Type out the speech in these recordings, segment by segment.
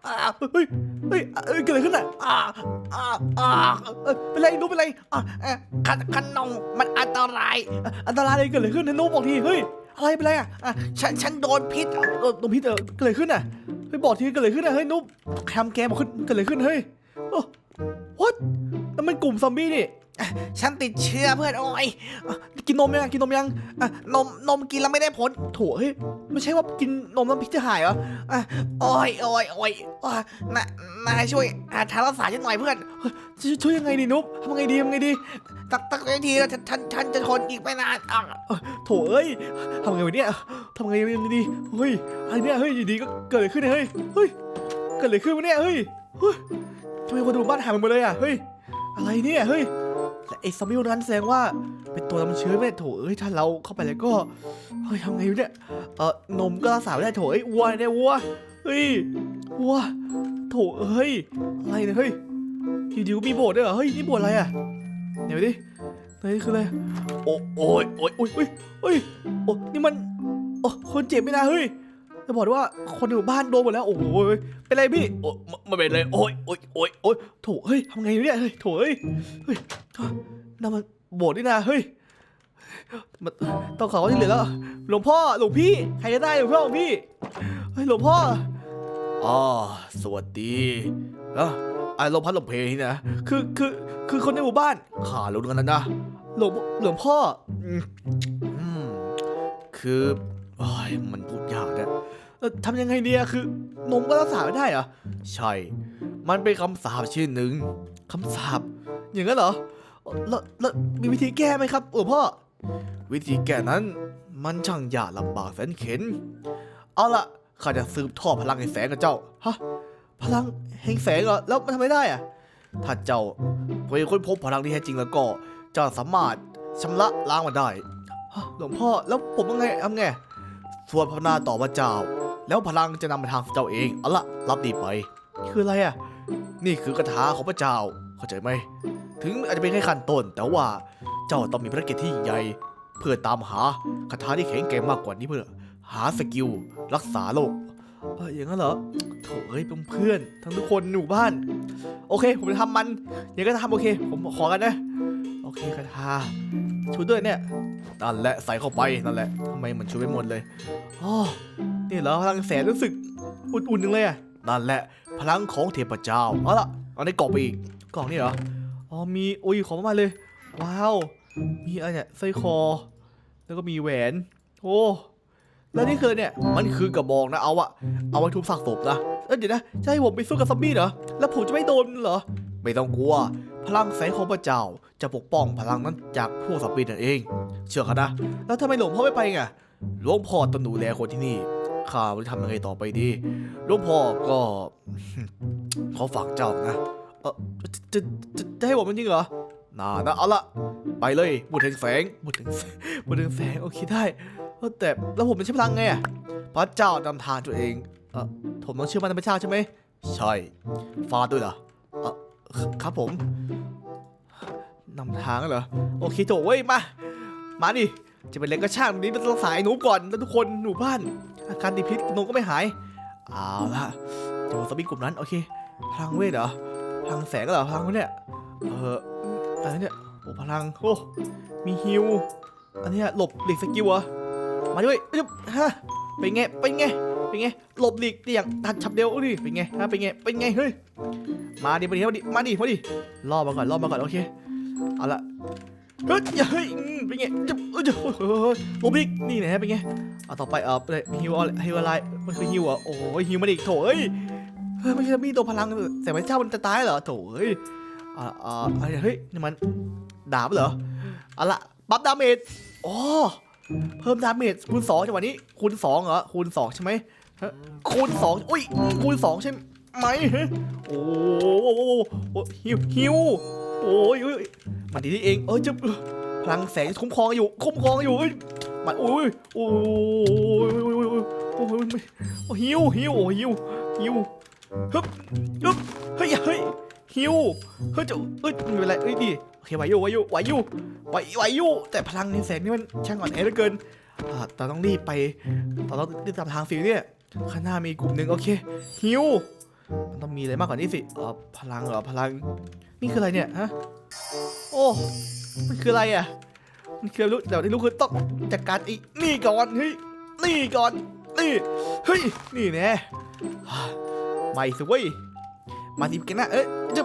อะ เฮ้ยเฮ้ยเอ้ยเกิดอะไรขึ้นอะอ่าอ่าอ่าเอ้ยเป็นไรนุ๊กเป็นไรอ่าเอ่อขันขันนองมันอันตรายเอ่ออันตรายอะไรเกิดอะไรขึ้นนะนุ๊กบอกทีเฮ้ยอะไรเป็นไรอะอะฉันฉันโดนพิษเออโดนพิษเออเกิดอะไรขึ้นอะเฮ้ยบอกทีเกิดอะไรขึ้นอะเฮ้ยนุ๊กแคมแกบอกขึ้นเกิดอะไรขึ้นเฮ้ยโอ้ what นั่นมันกลุ่มซอมบี้นี่ ฉันติดเชื้อเพื่อนโอ้ยกินนมยังกินนมยังนมนมกินแล้วไม่ได้ผลโถเฮ้ยไม่ใช่ว่ากินนมแล้วพิษจะหายเหรอโอ้ยโอ้ยโอ้ยนายนายช่วยหาทางรักษาฉันหน่อยเพื่อนจะช่วยยังไงดีนุ๊กทำไงดีทำไงดีตักตักทีแล้วฉันฉันฉันจะทนอีกไม่นานอะเอ้ยโถเอ้ยทำไงวะเนี่ยทำไงดีเฮ้ยอะไรเนี่ยเฮ้ยอยู่ดีก็เกิดอะไรขึ้นเนี่ยเฮ้ยเฮ้ยเกิดอะไรขึ้นวะเนี่ยเฮ้ยเฮ้ยทำไมคนดูบ้านหายไปหมดเลยอะเฮ้ยอะไรเนี่ยเฮ้ย และไอ้ซอมบี้นนั้นแสดงว่าเป็นตัวนำเชื้อไม่ได้โถเอ้ยถ้าเราเข้าไปแล้วก็เฮ้ยทำไงเนี่ยเออนมก็รักษาไม่ได้โถเอ้ยวัวเนี่ยวัวเฮ้ยวัวโถเฮ้ยอะไรเนี่ยเฮ้ยอยู่ดีก็มีโบสถ์ด้วยเหรอเฮ้ยนี่โบสถ์อะไรอะเดี๋ยวดิเฮ้ยคืออะไรโอ้โอ้ยโอ้ยโอ้ยโอ้ยโอ้ยโอ้นี่มันโอ้คนเจ็บไม่นะเฮ้ย จะบอกว่าคนอยู่บ้านโดนหมดแล้ว โอ้ยเป็นไรพี่โอ้ไม่ไม่เป็นไรโอ้ยโอ้ยโอ้ยโอ้ยโถเฮ้ยทำไงเนี่ยเฮ้ยโถเฮ้ยเฮ้ยนั่นมันโบสถ์นี่นะเฮ้ยมันต้องขอที่เหลือแล้วหลวงพ่อหลวงพี่ใครจะได้หลวงพ่อหลวงพี่เฮ้ยหลวงพ่ออ๋อสวัสดีอะไอ้ลมพัดลมเพลนี่นะคือคือคือคนในหมู่บ้านข่ารู้กันนะนะหลวงหลวงพ่ออืมอืมคือโอ้ยมันพูดยากนะ เอ่อทำยังไงเนี่ยคือนมก็รักษาไม่ได้เหรอใช่ มันเป็นคำสาปชื่อหนึ่งคำสาปอย่างนั้นเหรอแล้วแล้วมีวิธีแก้ไหมครับหลวงพ่อวิธีแก้นั้นมันช่างยากลำบากแสนเข็น เอาละข้าจะสืบทอดพลังแห่งแสงกับเจ้าฮะพลังแห่งแสงเหรอแล้วมันทำไม่ได้อะถ้าเจ้าเป็นคนพบพลังที่แท้จริงแล้วก็เจ้าสามารถชำระล้างมันได้หลวงพ่อแล้วผมยังไงทำไงสวดภาวนาต่อพระเจ้า แล้วพลังจะนำมาทางเจ้าเองเอาละรับดีไป คืออะไรอะ นี่คือกระถาของพระเจ้า เข้าใจไหม ถึงอาจจะเป็นแค่ขั้นต้น แต่ว่าเจ้าต้องมีภารกิจที่ใหญ่ เพื่อตามหาคาถาที่แข็งแกร่งมากกว่านี้เพื่อ หาสกิลรักษาโรคเอย่างนั้นเหรอโถเอ้ยเพื่อนทั้งทุกคนในหมู่บ้าน โอเค ผมจะทำมันอย่างก็ทำโอเค ผมขอกันนะ โอเคคาถาชุดด้วยเนี่ยนั่นแหละใส่เข้าไปนั่นแหละทำไมมันช่วยไม่หมดเลยอ๋อ นี่เหรอพลังแสนรู้สึกอุ่นๆนึงเลยอะนั่นแหละพลังของเทพเจ้าเอาละเอาในกล่องไปอีกกล่องนี่เหรออ๋อมีอุ้ยของมาเลย ว้าว มีอะไรเนี่ยสร้อยคอ แล้วก็มีแหวนโอ้แล้วนี่คือเนี่ยมันคือกระบอกนะเอาอะเอาไว้ทุบซากศพนะเอ้ยเดี๋ยวนะจะให้ผมไปสู้กับซอมบี้เหรอแล้วผมจะไม่โดนเหรอไม่ต้องกลัว พลังแสงของพระเจ้าจะปกป้องพลังนั้นจากพวกซอมบี้นั่นเอง เชื่อเขานะแล้วทำไมหลวงพ่อไม่ไปไงหลวงพ่อต้องดูแลคนที่นี่ ข้าจะทำยังไงต่อไปดีหลวงพ่อก็ขอฝากเจ้านะเออจะจะจะจะให้ผมจริงเหรอน่านะเอาละไปเลยบุตรแห่งแสงบุตรแห่งบุตรแห่งแสงโอเคได้แต่แล้วผมเป็นใช้พลังไงอะพระเจ้านำทางตัวเองเออผมต้องเชื่อมั่นในพระเจ้าใช่ไหมใช่ฟาดด้วยเหรอเออครับผมนำทางเหรอโอเคโถเว้ยมา มาดิ จะเป็นเล็กก็ช่างนี้มันต้องสายหนูก่อนแล้วทุกคนหนูบ้าน อาการติดพิษหนูก็ไม่หายเอาละเจอสปิกกลุ่มนั้นโอเคพลังเวทเหรอพลังแสงเหรอพลังวะเนี่ยเอออะไรเนี่ยโอ้พลังโอ้มีฮิวอันนี้หลบหลีกสกิลเหรอมาด้วยอึ๊บฮะเป็นไงเป็นไงเป็นไงหลบหลีกได้อย่างทันฉับเดียวดิเป็นไงฮะเป็นไงเป็นไงเฮ้ยมาดิมาดิมาดิมาดิมาดิล่อมาก่อนล่อมาก่อนโอเคเอาละ เฮ้ยเฮ้ยอืมเป็นไงจะเอ้ยจะเฮ้ยเฮ้ยเฮ้ยหลบหลีกนี่นะเป็นไงเอาต่อไปเออเลยฮิวอะไรฮิวอะไรมันคือฮิวเหรอะโอ้ยฮิวมาดิโถเอ้ยเฮ้ยไม่ใช่มีตัวพลังแต่พระเจ้ามันจะตายเหรอโถเอ้ยอ่าอ่าอะไรเฮ้ยนี่มันดาบเหรอเอาละบัฟดาเมจอ๋อเพิ่มดาเมจคูณสองจังหวะนี้คูณสองเหรอคูณสองใช่ไหมฮะคูณสองอุ้ยคูณสองใช่ไหมโอ้โหโอ้โหหิวหิว โอ้ยมันดีนี่เองเออจะพลังแสงคุ้มครองอยู่ คุ้มครองอยู่มันโอ้ยโอ้ยโอ้ยโอ้ยโอ้ยหิวหิวโอ้ยหิวหิวฮึบฮึบเฮ้ยเฮ้ยหิวเฮ้ยจะเอ้ยไม่เป็นไรเอ้ยดีโอเคไหวอยู่ไหวอยู่ไหวอยู่ไหวไหวอยู่แต่พลังในแสงนี่มันช่างอ่อนแอเหลือเกินเราต้องรีบไปเราต้องรีบตามทางสิเนี่ยข้างหน้ามีกลุ่มหนึ่งโอเคหิว มันต้องมีอะไรมากกว่านี้สิเออพลังเหรอพลัง นี่คืออะไรเนี่ยฮะโอ้มันคืออะไรอะมันคือรู้แต่ที่รู้คือต้องจัดการอีนี่ก่อนเฮ้ยนี่ก่อนนี่เฮ้ยนี่แน่ไม่สิเว้ยมาทีกันนะเอ๊ะจะ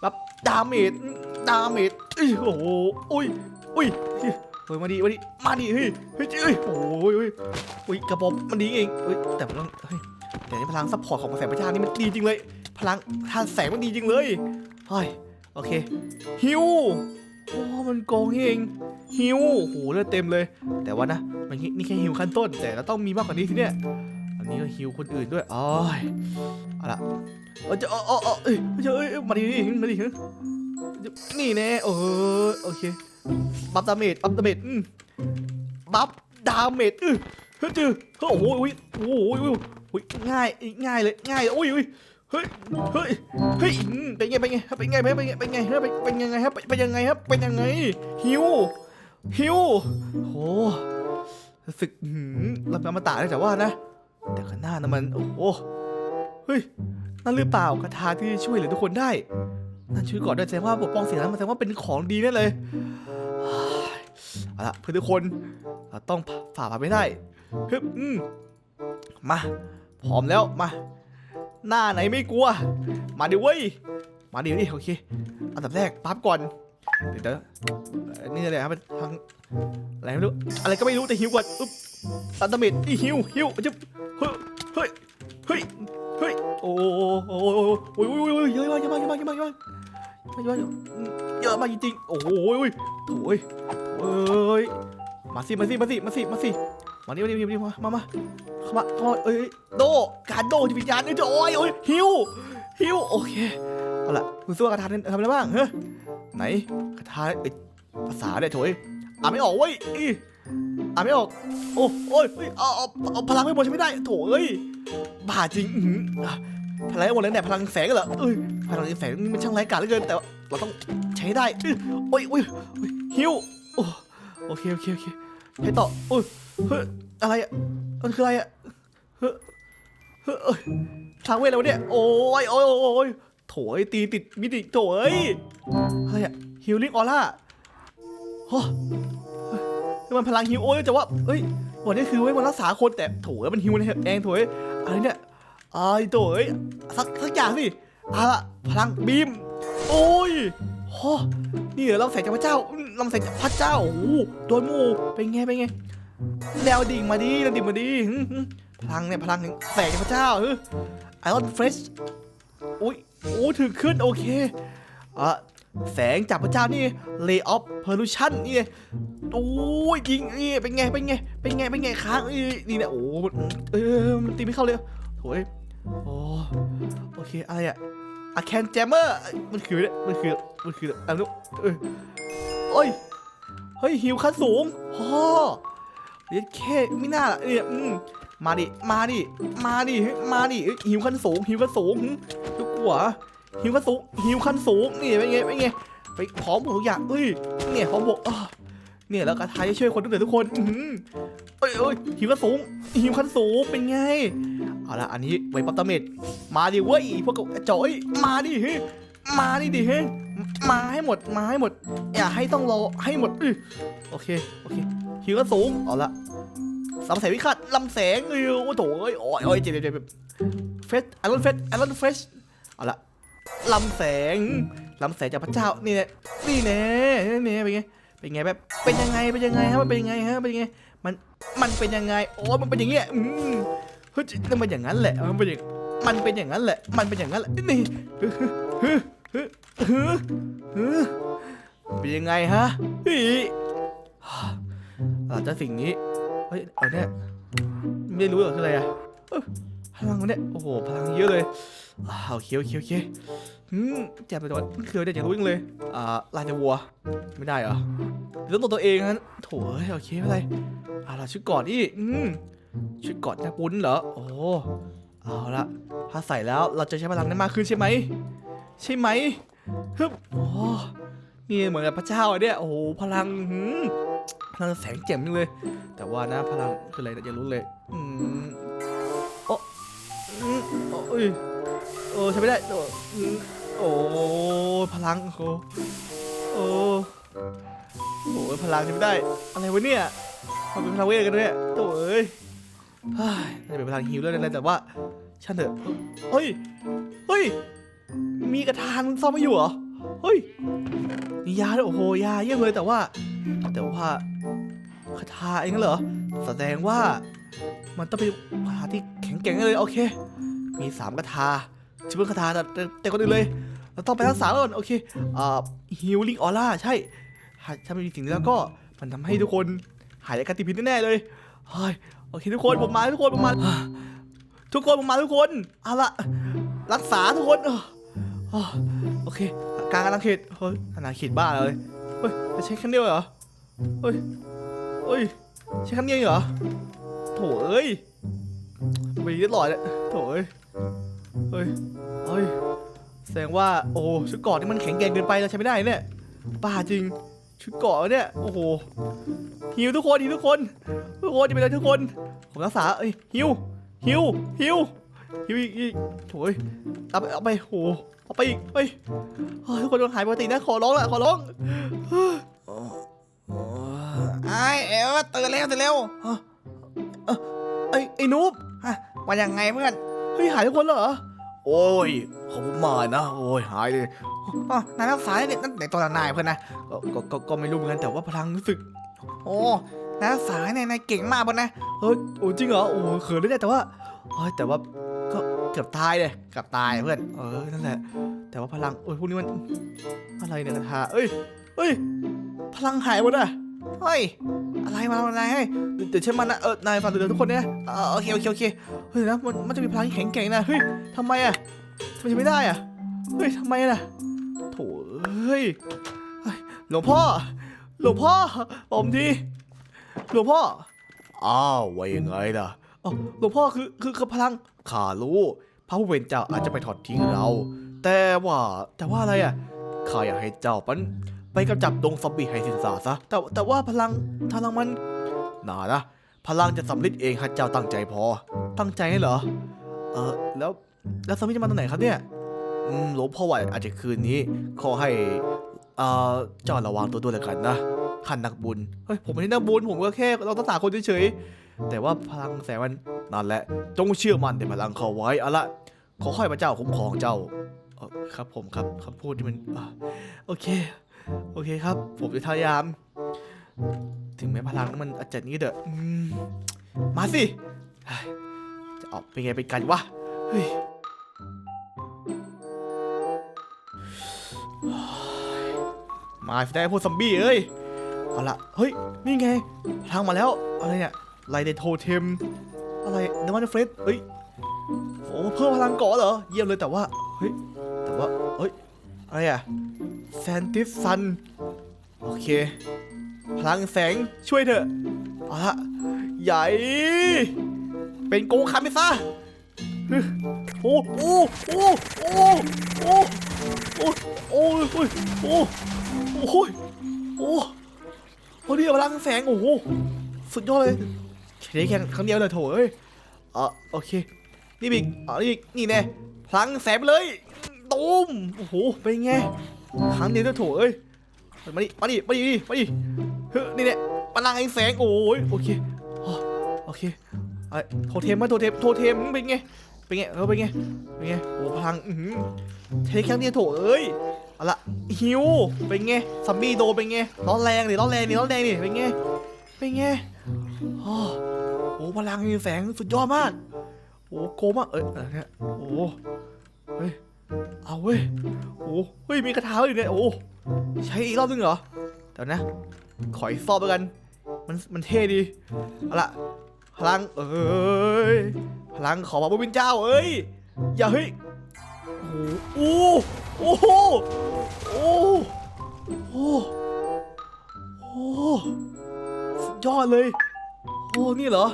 แบบดาเมจดาเมจเอ้ยโอ้โหอุ้ยอุ้ยเฮ้ยมาดิมาดิมาดิเฮ้ยเฮ้ยเฮ้ยโอ้ยเฮ้ยอุ้ยกระบอกมันดีเองเฮ้ยแต่มันต้องเฮ้ย แต่นี่พลังซัพพอร์ตของแสงประชานี่มันดีจริงเลย พลังทานแสงมันดีจริงเลยเฮ้ยโอเคฮิวโอ้มันโกงเองฮิวโอ้โหเลือดเต็มเลย แต่ว่านะมันนี่แค่ฮิวขั้นต้น แต่เราต้องมีมากกว่านี้สิเนี่ยอันนี้ก็ฮิวคนอื่นด้วยอ๋อยเอาละเออจะเออเออเออเอ้ยเอ้ยเอ้ยเอ้ยมาดิมาดินี่แน่เออโอเคบัฟดาเมจบัฟดาเมจอืมบัฟดาเมจอือเฮ้ยโอ้โหโอ้โห อุ้ยง่ายง่ายเลยง่ายอุ้ยอุ้ยเฮ้ยเฮ้ยเฮ้ยเป็นไงเป็นไงฮับเป็นไงเป็นไงเป็นไงครับเป็นเป็นยังไงครับเป็นยังไงครับเป็นยังไงหิวหิวโอ้สึกหืมรับน้ำมาตาได้แต่ว่านะ แต่ข้างหน้านั้นมันโอ้โหเฮ้ยนั่นหรือเปล่ากระทาที่ช่วยเหลือทุกคนได้นั่นช่วยก่อนด้วยแสดงว่าปกป้องเสิ่งนั้นมันแสดงว่าเป็นของดีแน่เลยเฮ้ยเอาละเพื่อนทุกคนเราต้องฝ่าผ่านไปได้ฮึบอืมมา พร้อมแล้วมา หน้าไหนไม่กลัว มาดิเว้ย มาดิดิโอเค อันดับแรกปั๊บก่อน เดี๋ยวเดี๋ยวเอ่อนี่อะไรครับเป็นทางอะไรไม่รู้ อะไรก็ไม่รู้แต่หิวก่อนอุ๊บอันดับเมดอีหิวหิวจะเฮ้ยเฮ้ยเฮ้ยเฮ้ยโอ้โหโอ้โหโอ้ยโอ้ยโอ้ยเยอะมากเยอะมากเยอะมากเยอะมากเยอะมากเยอะมากเยอะมากจริงๆโอ้โหโอ้ยโถ่ยเอ้ยมาสิมาสิมาสิมาสิมาสิมาดิมาดิมาดิมามามา เข้ามาเข้ามาเอ้ยโดการโดจิตวิญญาณนี่จะโอ้ยโอ้ยฮิวฮิวโอเคเอาล่ะคุณสู้กับกระทานี่ทำอะไรบ้างเฮ้ยไหนกระทาเอ้ยภาษาเนี่ยโถยอ่านไม่ออกเว้ยอีอ่านไม่ออกโอ้โอ้ยเฮ้ยเอาเอาเอาพลังไม่หมดใช้ไม่ได้โถเอ้ยบ้าจริงอื้อหืออะพลังหมดเลยเนี่ยพลังแสงเหรอเอ้ยพลังแสงนี่มันช่างไร้กาจเหลือเกินแต่ว่าเราต้องใช้ได้อื้อโอ้ยโอ้ยโอ้ยฮิวโอ้โอเคโอเคโอเคใช้ต่อโอ้ยเฮ้ยอะไรอะมันคืออะไรอะ เฮ้ยเฮ้ยเอ้ยทางเวทแล้วะเนี่ย โอ้ยโอ้ยโอ้ยโถยตีติดมิติโถยอะไรอะฮิลลิ่งออร่าโอ้นี่มันพลังฮิวโอ้ยแต่ว่าเอ้ยวันนี้คือไว้มันรักษาคนแต่โถยมันฮิวเองโถยอะไรเนี่ยไอ้โถยสักสักอย่างสิเอาละพลังบีม โอ้ยโหนี่เหรอลำแสงจากพระเจ้าลำแสงจากพระเจ้า โอ้โหโดนหมูเป็นไงเป็นไงแนวดิ่งมาดิแนวดิ่งมาดิหึหึ พลังเนี่ยพลังแห่งแสงพระเจ้าไอรอนเฟรชอุ้ยโอ้ถึงขึ้นโอเคอะแสงจากพระเจ้านี่เลออฟเพอร์ลูชันนี่โอ้ยยิงนี่เป็นไงเป็นไงเป็นไงเป็นไงค้างนี่นี่เนี่ยโอ้มันเออมันตีไม่เข้าเลยโถ่โอ้โอเคอะไรอะอะแคนแจมเมอร์มันคือเนี่ยมันคือมันคืออะไรลูกเออโอ้ยเฮ้ยหิวขั้นสูงฮ่อเดี๋ยวแค่ไม่น่าละเนี่ยอืม มาดิ มาดิ มาดิ มาดิหิวขั้นสูงหิวขั้นสูงทุกหัวหิวขั้นสูงหิวขั้นสูงนี่เป็นไงเป็นไงไปพร้อมทุกอย่างเอ้ยเนี่ยพร้อมบวกอ้อเนี่ยแล้วกระทายจะช่วยคนทุกเดือทุกคนเอ้ยเอ้ยหิวขั้นสูงหิวขั้นสูงเป็นไงเอาละอันนี้ไวปัตเตอร์เมดมาดิเว้ยพวกกระจอยมาดิเฮ้ยมาดิดิเฮ้ยมาให้หมดมาให้หมด อย่าให้ต้องรอให้หมดโอเคโอเคหิวก็สูงเอาละ ลำแสงวิฆาตลำแสงเอ้ยโอ้โถเอ้ยโอ้ยโอ้ยเจ็บเจ็บเจ็บเฟสไอรอนเฟสไอรอนเฟสเอาละลำแสงลำแสงจากพระเจ้านี่แน่นี่แน่นี่แน่เป็นไงเป็นไงแบบเป็นยังไงเป็นยังไงฮะมันเป็นยังไงฮะเป็นยังไงมันมันเป็นยังไงโอ้มันเป็นอย่างเงี้ยอืมเฮ้ยมันเป็นอย่างนั้นแหละมันเป็นอย่างมันเป็นอย่างนั้นแหละ มันเป็นอย่างนั้นแหละนี่ฮึฮึฮึฮึฮึเป็นยังไงฮะอีหลังจากสิ่งนี้ ฮ้ยเอาเนี่ยไม่รู้เหรอคืออะไรอะพลังมันเนี่ยโอ้โหพลังเยอะเลยเอ่าโอเคโอเคโอเคอืมแจมไปตัวมันคืออะไรอยากรู้จริงเลยอ่าลายจะวัวไม่ได้เหรอเรื่องตัวตัวเองนั้นโถเอ้ยโอเคไม่เป็นไรอ่าเราชุดกอนนี่อืมชุดก่อนจะปุ้นเหรอโอ้เอาละถ้าใส่แล้วเราจะใช้พลังได้มากขึ้นใช่ไหมใช่ไหมฮึบโอ้นี่เหมือนกับพระเจ้าอะเนี่ยโอ้โหพลังหืม พลังแสงแจ่มจังเลย แต่ว่านะพลังคืออะไรนะอย่ารู้เลย อืมโอ้อืมโอ้ยโอ้ใช้ไม่ได้โอ้อืมโอ้พลังโอ้โอ้โอ้พลังใช้ไม่ได้ อะไรวะเนี่ยมันเป็นพลังเวทกันเนี่ยโถ่เอ้ยน่าจะเป็นพลังฮิวแล้วนะไรแต่ว่าช่างเถอะเฮ้ยเฮ้ยมีกระทานมึงซ่อมไม่อยู่เหรอ เฮ้ยมียาด้วยโอ้โหยาเยี่ยมเลยแต่ว่า แต่ว่าคาถาเองเหรอแสดงว่ามันต้องเป็นคาถาที่แข็งแกร่งเลยโอเค มีสามคาถาชื่อเป็นคาถาแต่แต่คนอื่นเลยเราต้องไปรักษาก่อนโอเคอ่าฮิลลิ่งออร่าใช่ถ้าไม่มีสิ่งนี้แล้วก็มันทำให้ทุกคนหายจากการติดพิษแน่เลยเฮ้ยโอเคทุกคนผมมาทุกคนผมมาทุกคนผมมาทุกคนเอาละรักษาทุกคนเออเออโอเค กลางอาณาเขตเฮ้ยอาณาเขตบ้าเลยเฮ้ยจะใช้แค่เดียวเหรอเฮ้ยเฮ้ยใช้แค่เดียวเหรอโถเอ้ยไปเรียบร้อยแล้วโถเอ้ยเฮ้ยเฮ้ยแสดงว่าโอ้ชุดเกาะนี่มันแข็งแกร่งเกินไปเราใช้ไม่ได้เนี่ยบ้าจริงชุดเกาะเนี่ยโอ้โหฮิวทุกคนฮิวทุกคนทุกคนจะเป็นอะไรทุกคนผมรักษาเอ้ยฮิวฮิวฮิวฮิว อีกอีกโถ่ยเอาไปเอาไปโหเอาไปอีกเฮ้ยเฮ้ยทุกคนต้องหายปกตินะขอร้องละขอร้องเฮ้ยโอ้โอ้ไอ้เอ๋ตื่นเร็วตื่นเร็วฮะเอ้าไอ้ไอ้นุ๊บฮะว่ายังไงเพื่อนเฮ้ยหายทุกคนเหรอโอ้ยขอบคุณมากนะโอ้ยหายเลยอ๋อนายรักษาเนี่ยนั่นไหนตัวนายเพื่อนนะก็ก็ก็ก็ไม่รู้เหมือนกันแต่ว่าพลังรู้สึก โอ้นายรักษาเนี่ยนายเก่งมากเพื่อนนะเฮ้ยโอ้จริงเหรอโอ้เขินเลยเนี่ยแต่ว่าเฮ้ยแต่ว่า ก็เกือบตายเลยเกับตายเพื่อน เออ นั่นแหละ แต่ว่าพลังโอ้ยพวกนี้มัน อะไรเนี่ยกระทาเอ้ยเอ้ย พลังหายหมดอะเฮ้ย อะไรมาอะไรให้ยเดี๋ยวเดี๋ยวฉันมานะเออนายฟังเดี๋ยวทุกคนเนี่ยเออโอเคโอเคโอเค เฮ้ยนะมันมันจะมีพลังที่แข็งแกร่งนะ เฮ้ยทำไมอะทำไมจะไม่ได้อะ เฮ้ยทำไมล่ะ โถเฮ้ยเฮ้ย หลวงพ่อ หลวงพ่อ ผมทีหลวงพ่อ อ้าวว่ายังไงล่ะ อ๋อหลวงพ่อคือคือคือพลังข้ารู้พระผู้เป็นเจ้าอาจจะไปถอดทิ้งเรา แต่ว่าแต่ว่าอะไรอะข้าอยากให้เจ้ามันไปกำจับดงซอมบี้ให้สิ้นซาซะแต่แต่ว่าพลังพลังมันน่านะพลังจะสำลิดเองหากเจ้าตั้งใจพอ ตั้งใจเหรอ เออแล้วแล้วซอมบี้จะมาตอนไหนครับเนี่ยอืมหลวงพ่อว่าอาจจะคืนนี้ ขอให้อ่อเจ้าระวังตัวด้วยแล้วกันนะขันนักบุญ เฮ้ย ผมไม่ใช่นักบุญ ผมก็แค่เราต้องสาคนเฉยๆ แต่ว่าพลังแสงมันนั่นแหละ จงเชื่อมั่นในพลังเขาไว้อาละขอให้พระเจ้าคุ้มครองเจ้าครับผมครับคำพูดที่มันอโอเค โอเคครับ ผมจะพยายาม ถึงแม้พลังมันอาจจะนี้เด้อะมาสิ จะออกเป็นไงเป็นกันวะเฮ้ยมาได้พวกซอมบี้เอ้ย เอาละเฮ้ย นี่ไง พลังมาแล้ว อะไรเนี่ย ไลเดโทเทม อะไรเดมอนเฟรสเฮ้ยโอ้เพิ่มพลังเกาะเหรอ เยี่ยมเลยแต่ว่า เฮ้ย แต่ว่า เฮ้ย อะไรอะแซนติสซัน โอเค พลังแสงช่วยเถอะเอาละใหญ่ เป็นโกคามิซะฮึโอ้โอ้โอ้โอ้โอ้โอ้โอ้โอ้โอ้โอ้โอ้โอ้นี่พลังแสงโอ้โหสุดยอดเลย ใช้ได้แค่ครั้งเดียวเลยโถเอ้ยอะโอเค นี่บิ๊กอะนี่บิ๊กนี่แน่พลังแสงไปเลยตูมโอ้โหเป็นไงครั้งเดียวเลยโถเอ้ยมาดิมาดิมาดิมาดิเฮ้ยนี่เนี่ยพลังแห่งแสงโอ้ยโอเคอ๋อโอเคไอ้โทเทมมาโทเทมโทเทมเป็นไงเป็นไงเออเป็นไงเป็นไงโอ้พลังอือหือใช้แค่นี้โถเอ้ยเอาละฮิวเป็นไงซัมบี้โดนเป็นไงร้อนแรงดิร้อนแรงดิร้อนแรงดิเป็นไงเป็นไงอ๋อ โอ้พลังแห่งแสงสุดยอดมากโอ้โกมากเอ้ยอะไรเนี่ยโอ้เฮ้ยเอาเว้ยโอ้เฮ้ยมีกระถาอยู่เนี่ยโอ้ใช้อีกรอบนึงเหรอเดี๋ยวนะ ขออีกซอบแล้วกัน มันมันเท่ดีเอาละพลังเอ้ยพลังของพระผู้เป็นเจ้าเอ้ยอย่าเฮ้ยโอ้โหโอ้โหโอ้โอ้โหสุดยอดเลย โอ้นี่เหรอ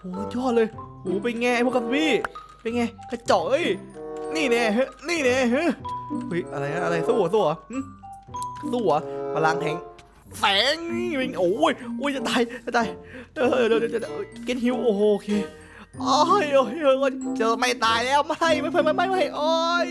โอ้ยอดเลยโอ้เป็นไงไอ้พวกกับพี่เป็นไงกระจอกเอ้ยนี่แน่เฮ้ยนี่แน่เฮ้ยเฮ้ยอะไรนะอะไรสู้เหรอสู้เหรอหึสู้เหรอพลังแห่งแสงเป็นโอ้ยโอ้ยจะตายจะตายเออเดี๋ยวเดี๋ยวเดี๋ยวเกนฮิวโอ้โหโอเคโอ้ยโอ้ยโอ้ยจอไม่ตายแล้วไม่ไม่ไม่ไม่ไม่โอ้ย